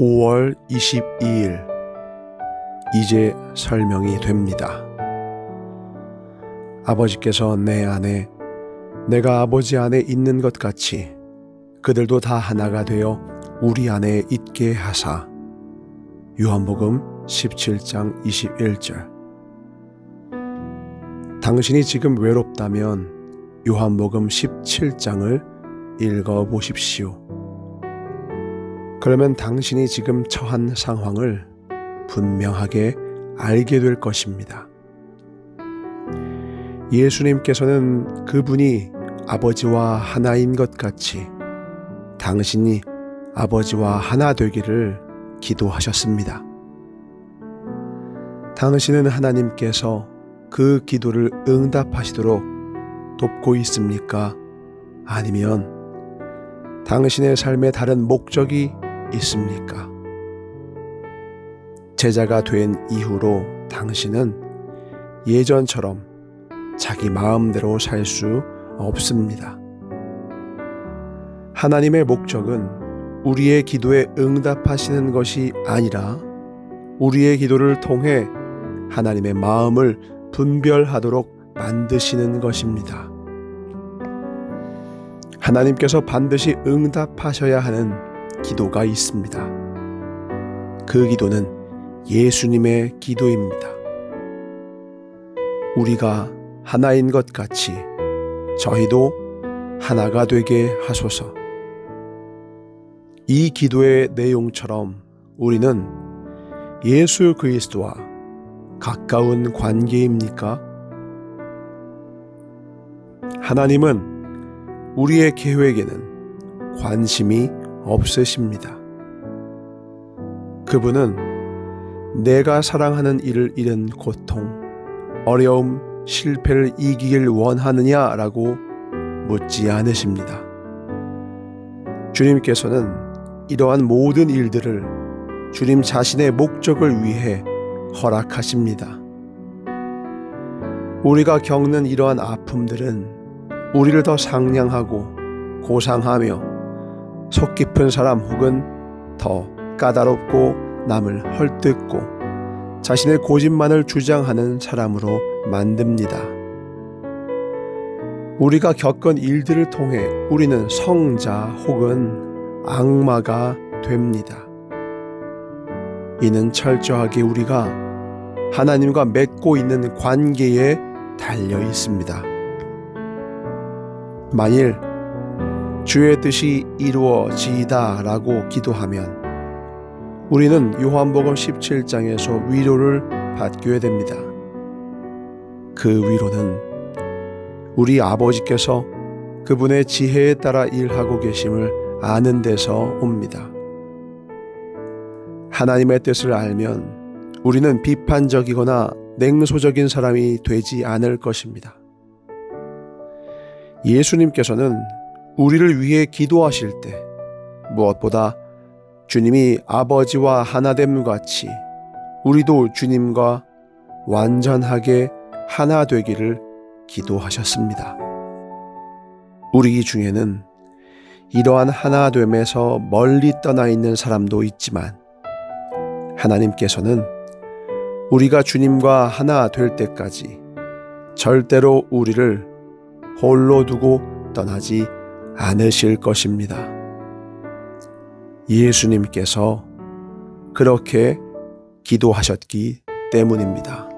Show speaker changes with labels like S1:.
S1: 5월 22일 이제 설명이 됩니다. 아버지께서 내 안에 내가 아버지 안에 있는 것 같이 그들도 다 하나가 되어 우리 안에 있게 하사 요한복음 17장 21절 당신이 지금 외롭다면 요한복음 17장을 읽어 보십시오. 그러면 당신이 지금 처한 상황을 분명하게 알게 될 것입니다. 예수님께서는 그분이 아버지와 하나인 것 같이 당신이 아버지와 하나 되기를 기도하셨습니다. 당신은 하나님께서 그 기도를 응답하시도록 돕고 있습니까? 아니면 당신의 삶에 다른 목적이 있습니까? 제자가 된 이후로 당신은 예전처럼 자기 마음대로 살 수 없습니다. 하나님의 목적은 우리의 기도에 응답하시는 것이 아니라 우리의 기도를 통해 하나님의 마음을 분별하도록 만드시는 것입니다. 하나님께서 반드시 응답하셔야 하는 기도가 있습니다. 그 기도는 예수님의 기도입니다. 우리가 하나인 것 같이 저희도 하나가 되게 하소서. 이 기도의 내용처럼 우리는 예수 그리스도와 가까운 관계입니까? 하나님은 우리의 계획에는 관심이 없으십니다. 그분은 내가 사랑하는 일을 잃은 고통, 어려움, 실패를 이기길 원하느냐라고 묻지 않으십니다. 주님께서는 이러한 모든 일들을 주님 자신의 목적을 위해 허락하십니다. 우리가 겪는 이러한 아픔들은 우리를 더 상냥하고 고상하며 속 깊은 사람 혹은 더 까다롭고 남을 헐뜯고 자신의 고집만을 주장하는 사람으로 만듭니다. 우리가 겪은 일들을 통해 우리는 성자 혹은 악마가 됩니다. 이는 철저하게 우리가 하나님과 맺고 있는 관계에 달려 있습니다. 만일 주의 뜻이 이루어지이다 라고 기도하면 우리는 요한복음 17장에서 위로를 받게 됩니다. 그 위로는 우리 아버지께서 그분의 지혜에 따라 일하고 계심을 아는 데서 옵니다. 하나님의 뜻을 알면 우리는 비판적이거나 냉소적인 사람이 되지 않을 것입니다. 예수님께서는 우리를 위해 기도하실 때 무엇보다 주님이 아버지와 하나됨 같이 우리도 주님과 완전하게 하나 되기를 기도하셨습니다. 우리 중에는 이러한 하나됨에서 멀리 떠나 있는 사람도 있지만 하나님께서는 우리가 주님과 하나 될 때까지 절대로 우리를 홀로 두고 떠나지 않으실 것입니다. 예수님께서 그렇게 기도하셨기 때문입니다.